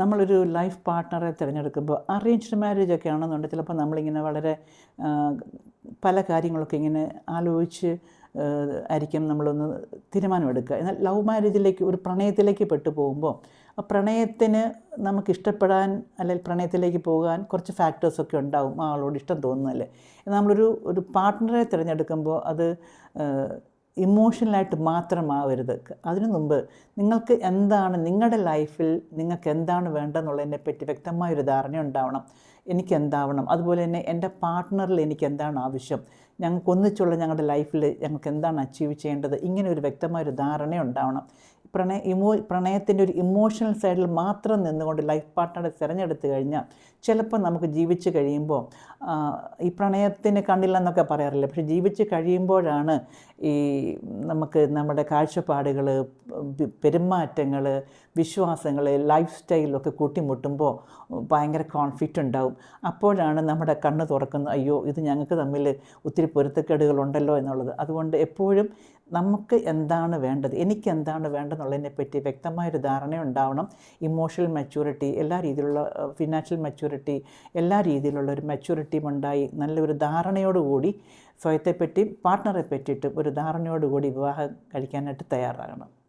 നമ്മളൊരു ലൈഫ് പാർട്ട്ണറെ തിരഞ്ഞെടുക്കുമ്പോൾ arranged marriage ഒക്കെ ആണെന്നുണ്ടെങ്കിൽ ചിലപ്പോൾ നമ്മളിങ്ങനെ വളരെ പല കാര്യങ്ങളൊക്കെ ഇങ്ങനെ ആലോചിച്ച് ആയിരിക്കും നമ്മളൊന്ന് തീരുമാനമെടുക്കുക. എന്നാൽ ലവ് മാരേജിലേക്ക് ഒരു പ്രണയത്തിലേക്ക് പെട്ടു പോകുമ്പോൾ ആ പ്രണയത്തിന് നമുക്ക് ഇഷ്ടപ്പെടാൻ അല്ലെങ്കിൽ പ്രണയത്തിലേക്ക് പോകാൻ കുറച്ച് ഫാക്ടേഴ്സൊക്കെ ഉണ്ടാവും. ആളോട് ഇഷ്ടം തോന്നുന്നല്ലേ എന്നാൽ നമ്മളൊരു ഒരു പാർട്ട്ണറെ തിരഞ്ഞെടുക്കുമ്പോൾ അത് ഇമോഷണലായിട്ട് മാത്രമാവരുത്. അതിനു മുമ്പ് നിങ്ങൾക്ക് എന്താണ് നിങ്ങളുടെ ലൈഫിൽ നിങ്ങൾക്ക് എന്താണ് വേണ്ടതെന്നുള്ളതിനെ പറ്റി വ്യക്തമായൊരു ധാരണ ഉണ്ടാവണം. എനിക്ക് എന്താവണം? അതുപോലെ തന്നെ എന്റെ പാർട്ട്ണറിൽ എനിക്ക് എന്താണ് ആവശ്യം? ഞങ്ങൾക്ക് ഒന്നിച്ചുള്ള ഞങ്ങളുടെ ലൈഫിൽ ഞങ്ങൾക്ക് എന്താണ് അച്ചീവ് ചെയ്യേണ്ടത്? ഇങ്ങനെ ഒരു വ്യക്തമായൊരു ധാരണ ഉണ്ടാവണം. പ്രണയ ഇമോ പ്രണയത്തിന്റെ ഒരു ഇമോഷണൽ സൈഡിൽ മാത്രം നിന്നുകൊണ്ട് ലൈഫ് പാർട്ട്ണറെ തിരഞ്ഞെടുത്ത് കഴിഞ്ഞാൽ ചിലപ്പോൾ നമുക്ക് ജീവിച്ച് കഴിയുമ്പോൾ ഈ പ്രണയത്തിന് കണ്ടില്ല എന്നൊക്കെ പറയാറില്ല? പക്ഷെ ജീവിച്ച് കഴിയുമ്പോഴാണ് ഈ നമുക്ക് നമ്മുടെ കാഴ്ചപ്പാടുകൾ പെരുമാറ്റങ്ങൾ വിശ്വാസങ്ങൾ ലൈഫ് സ്റ്റൈലൊക്കെ കൂട്ടിമുട്ടുമ്പോൾ ഭയങ്കര കോൺഫ്ലിക്റ്റ് ഉണ്ടാവും. അപ്പോഴാണ് നമ്മുടെ കണ്ണ് തുറക്കുന്നത് അയ്യോ ഇത് ഞങ്ങൾക്ക് തമ്മിൽ ഒത്തിരി പൊരുത്തക്കേടുകളുണ്ടല്ലോ എന്നുള്ളത്. അതുകൊണ്ട് എപ്പോഴും നമുക്ക് എന്താണ് വേണ്ടത്? എനിക്ക് എന്താണ് വേണ്ടതെന്നുള്ളതിനെ പറ്റി വ്യക്തമായൊരു ധാരണ ഉണ്ടാവണം ഇമോഷണൽ മെച്യൂരിറ്റി എല്ലാ രീതിയിലുള്ള ഫിനാൻഷ്യൽ മെച്യൂരിറ്റി എല്ലാ രീതിയിലുള്ള ഒരു മെച്യൂരിറ്റിയും ഉണ്ടായി. നല്ലൊരു ധാരണയോടുകൂടി സ്വയത്തെപ്പറ്റി പാർട്ട്ണറെ പറ്റിയിട്ടും ഒരു ധാരണയോടുകൂടി വിവാഹം കഴിക്കാനായിട്ട് തയ്യാറാകണം.